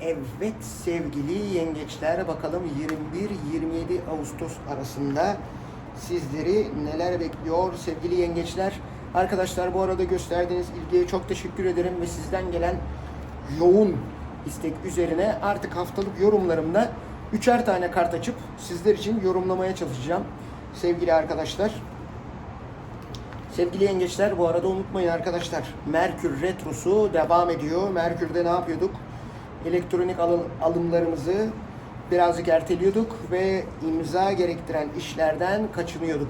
Evet sevgili yengeçler bakalım 21-27 Ağustos arasında sizleri neler bekliyor sevgili yengeçler. Arkadaşlar bu arada gösterdiğiniz ilgiye çok teşekkür ederim ve sizden gelen yoğun istek üzerine artık haftalık yorumlarımda üçer tane kart açıp sizler için yorumlamaya çalışacağım sevgili arkadaşlar. Sevgili yengeçler bu arada unutmayın arkadaşlar. Merkür Retrosu devam ediyor. Merkür'de ne yapıyorduk? Elektronik alım, alımlarımızı birazcık erteliyorduk ve imza gerektiren işlerden kaçınıyorduk.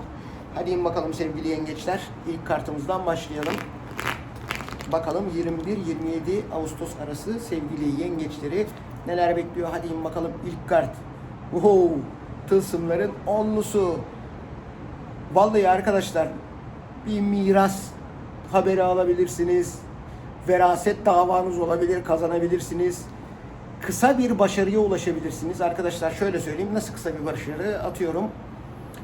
Hadi bakalım sevgili yengeçler. İlk kartımızdan başlayalım. Bakalım 21-27 Ağustos arası sevgili yengeçleri neler bekliyor? Hadi bakalım ilk kart. Wow, tılsımların onlusu. Vallahi arkadaşlar bir miras haberi alabilirsiniz. Veraset davanız olabilir, kazanabilirsiniz. Kısa bir başarıya ulaşabilirsiniz. Arkadaşlar şöyle söyleyeyim, nasıl kısa bir başarı atıyorum.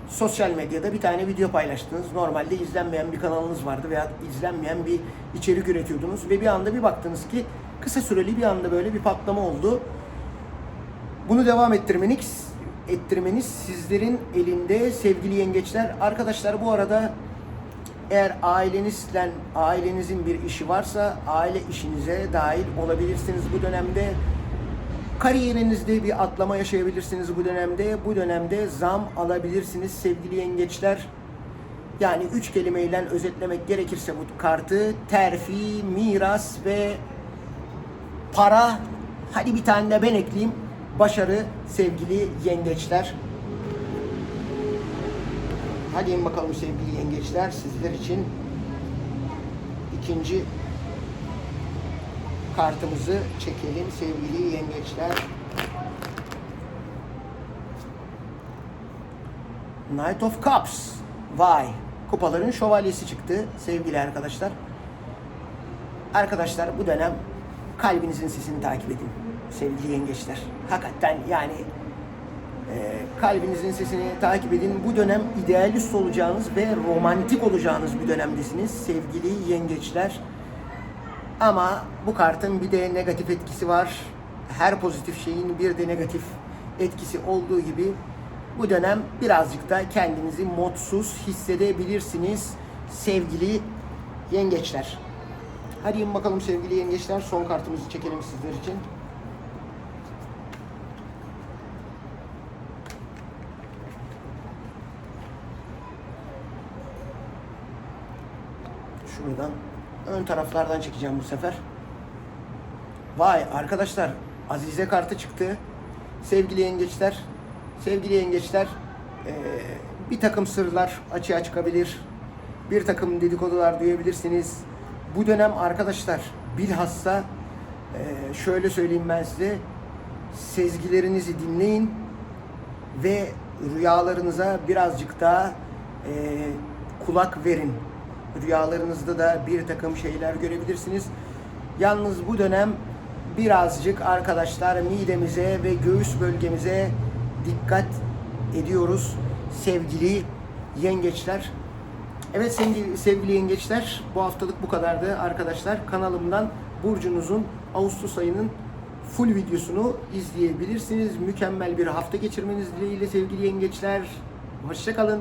Sosyal medyada bir tane video paylaştınız. Normalde izlenmeyen bir kanalınız vardı veya izlenmeyen bir içerik üretiyordunuz ve bir anda bir baktınız ki kısa süreli bir anda böyle bir patlama oldu. Bunu devam ettirmeniz ettirmeniz sizlerin elinde sevgili yengeçler. Arkadaşlar bu arada eğer ailenizle ailenizin bir işi varsa aile işinize dahil olabilirsiniz bu dönemde. Kariyerinizde bir atlama yaşayabilirsiniz bu dönemde. Bu dönemde zam alabilirsiniz sevgili yengeçler. Yani üç kelimeyle özetlemek gerekirse bu kartı terfi, miras ve para. Hadi bir tane de ben ekleyeyim. Başarı sevgili yengeçler. Hadi in bakalım sevgili yengeçler sizler için ikinci kartımızı çekelim sevgili yengeçler. Knight of Cups. Vay. Kupaların şövalyesi çıktı sevgili arkadaşlar. Arkadaşlar bu dönem kalbinizin sesini takip edin sevgili yengeçler. Hakikaten yani e, kalbinizin sesini takip edin. Bu dönem idealist olacağınız ve romantik olacağınız bir dönemdesiniz sevgili yengeçler. Ama bu kartın bir de negatif etkisi var. Her pozitif şeyin bir de negatif etkisi olduğu gibi bu dönem birazcık da kendinizi mutsuz hissedebilirsiniz sevgili yengeçler. Hadi in bakalım sevgili yengeçler son kartımızı çekelim sizler için. Şuradan ön taraflardan çekeceğim bu sefer. Vay arkadaşlar Azize kartı çıktı. Sevgili yengeçler, sevgili yengeçler bir takım sırlar açığa çıkabilir. Bir takım dedikodular duyabilirsiniz. Bu dönem arkadaşlar bilhassa şöyle söyleyeyim ben size sezgilerinizi dinleyin ve rüyalarınıza birazcık daha kulak verin. Rüyalarınızda da bir takım şeyler görebilirsiniz. Yalnız bu dönem birazcık arkadaşlar midemize ve göğüs bölgemize dikkat ediyoruz sevgili yengeçler. Evet sevgili, sevgili yengeçler bu haftalık bu kadardı arkadaşlar. Kanalımdan Burcunuzun Ağustos ayının full videosunu izleyebilirsiniz. Mükemmel bir hafta geçirmeniz dileğiyle sevgili yengeçler. Hoşçakalın.